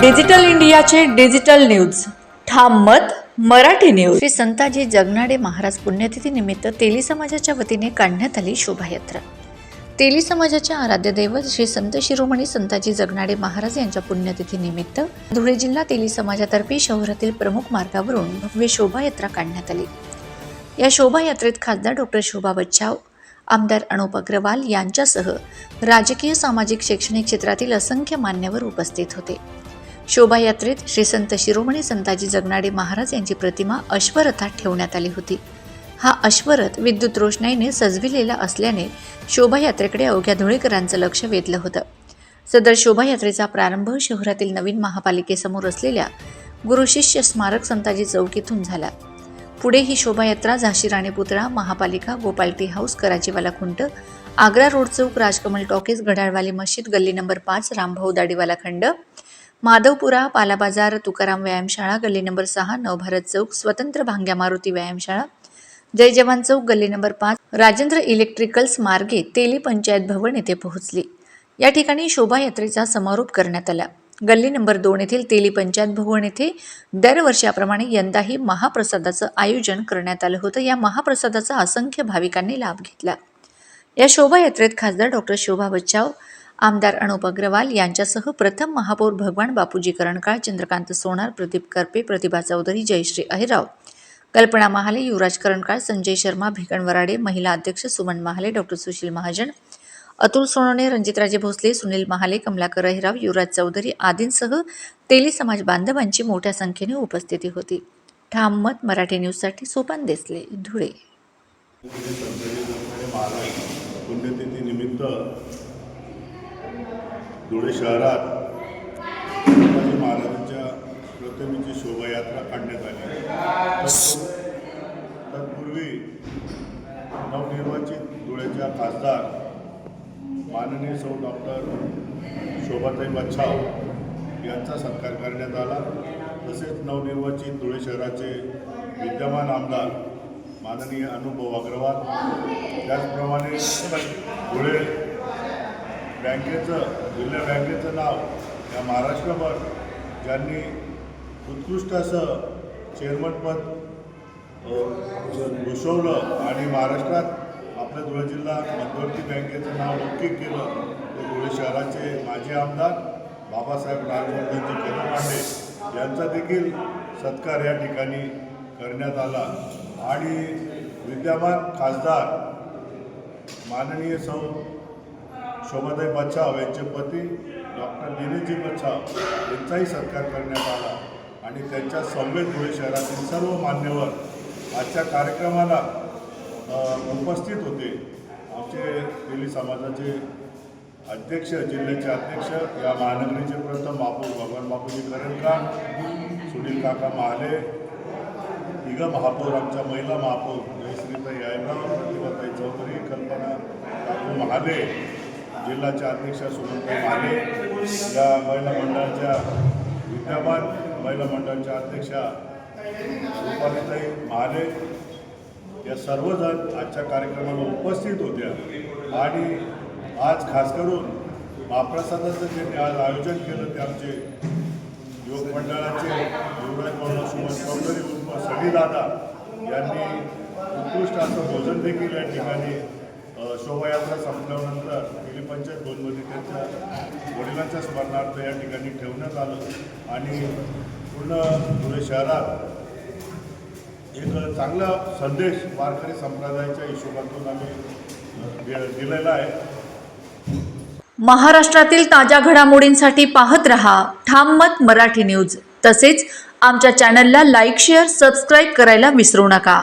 Digital इंडियाचे digital news. Tham Mat Marathi news. Shri Santaji Jaganade Maharaj पुण्यतिथी निमित्त तेली समाजाच्या वतीने काढण्यात आली शोभायात्रा. तेली समाजाचे आराध्य दैवत श्री संत शिरोमणी संताजी जगनाडे महाराज यांच्या पुण्यतिथी निमित्त धुळे जिल्हा तेली समाजातर्फे शहरातील प्रमुख मार्गावरून भव्य शोभायात्रा काढण्यात आली. या शोभायात्रेत खासदार डॉक्टर शोभा बच्चाव आमदार अनुप अग्रवाल यांच्यासह राजकीय सामाजिक शैक्षणिक क्षेत्रातील असंख्य मान्यवर उपस्थित होते. शोभायात्रेत श्री संत शिरोमणी संताजी जगनाडे महाराज यांची प्रतिमा अश्वरथात ठेवण्यात आली होती. हा अश्वरथ विद्युत रोषणाईने सजविलेला असल्याने शोभायात्रेकडे अवघ्या धुळेकरांचं लक्ष वेधलं होतं. सदर शोभायात्रेचा प्रारंभ शहरातील नवीन महापालिकेसमोर असलेल्या गुरुशिष्य स्मारक संताजी चौक इथून झाला. पुढे ही शोभायात्रा झाशी राणी पुतळा महापालिका गोपालटी हाऊस कराचीवाला खुंट आग्रा रोड चौक राजकमल टॉकीज घड्याळवाली मशीद गल्ली नंबर पाच रामभाऊ दाढीवाला खंड माधवपुरा पालाबाजार तुकाराम व्यायामशाळा गल्ली नंबर सहा नवभारत चौक स्वतंत्र भांग्या मारुती व्यायामशाळा जय जवान चौक गल्ली नंबर पाच राजेंद्र इलेक्ट्रिकल्स मार्गे तेली पंचायत भवन येथे पोहोचली. या ठिकाणी शोभायात्रेचा समारोप करण्यात आला. गल्ली नंबर दोन येथील तेली पंचायत भवन येथे दरवर्षाप्रमाणे यंदाही महाप्रसादाचं आयोजन करण्यात आलं होतं. या महाप्रसादाचा असंख्य भाविकांनी लाभ घेतला. या शोभायात्रेत खासदार डॉक्टर शोभा बच्चाव आमदार अनुप अग्रवाल यांच्यासह प्रथम महापौर भगवान बापूजी करणकाळ चंद्रकांत सोनार प्रदीप करपे प्रतिभा चौधरी जयश्री अहिराव कल्पना महाले युवराज करणकाळ संजय शर्मा भिकण वराडे महिला अध्यक्ष सुमन महाले डॉक्टर सुशील महाजन अतुल सोनवणे रणजितराजे भोसले सुनील महाले कमलाकर अहिराव युवराज चौधरी आदींसह तेली समाज बांधवांची मोठ्या संख्येने उपस्थिती होती. ठाम मत मराठी न्यूजसाठी सोपान देसले धुळे. धुळे शहरात शिवाजी महाराजांच्या प्रतिमेची शोभायात्रा काढण्यात आली. तत्पूर्वी नवनिर्वाचित धुळ्याच्या खासदार माननीय सौ डॉक्टर शोभाताई बच्छाव यांचा सत्कार करण्यात आला. तसेच नवनिर्वाचित धुळे शहराचे विद्यमान आमदार माननीय अनुभव अग्रवाल. त्याचप्रमाणे धुळे बँकेचं जिल्हा बँकेचं नाव या महाराष्ट्रभर ज्यांनी उत्कृष्ट असं चेअरमनपद अ, भूषवलं आणि महाराष्ट्रात आपल्या धुळे जिल्हा मध्यवर्ती बँकेचं नाव नक्की केलं ते धुळे शहराचे माजी आमदार बाबासाहेब नागमोर्धनजी केरपांडे यांचा देखील सत्कार या ठिकाणी करण्यात आला. आणि विद्यमान खासदार माननीय सौ शोभाताई बच्छाव यांचे पती डॉक्टर दिनेशजी बच्छाव यांचाही सत्कार करण्यात आला. आणि त्यांच्या संवेद धुळे शहरातील सर्व मान्यवर आजच्या कार्यक्रमाला उपस्थित होते. आमचे दिल्ली समाजाचे अध्यक्ष जिल्ह्याचे अध्यक्ष या महानगरीचे प्रथम बापू भगवान बापूजी करणकार सुनील काका महाले तिघ महापौर आमच्या महिला महापौर जयश्रीताई आयराव प्रतिभाताई चौधरी कल्पना महाले जिल्ह्याच्या अध्यक्षा सुमंताई माने या महिला मंडळाच्या विद्यमान महिला मंडळाच्या अध्यक्षा रुपालीताई महाले या सर्वजण आजच्या कार्यक्रमाला उपस्थित होत्या. आणि आज खास करून महाप्रसादाचं जे आज आयोजन केलं ते आमचे युवक मंडळाचे युवराज भाऊ सुमन चौधरी उर्फ सगळी दादा यांनी उत्कृष्ट असं भोजन देखील या ठिकाणी शोभायात्रा संपल्यानंतर गेली पंचायत भवनमध्ये त्यांच्या वडिलांच्या स्मरणार्थ या ठिकाणी ठेवण्यात आलं आणि पूर्ण धुळे शहरात एक चांगला संदेश वारकरी संप्रदायाच्या हिशोबातून आम्ही दिलेला आहे. महाराष्ट्रातील ताज्या घडामोडींसाठी पाहत रहा ठाम मत मराठी न्यूज. तसेच आमच्या चॅनलला लाईक शेअर सबस्क्राईब करायला विसरू नका.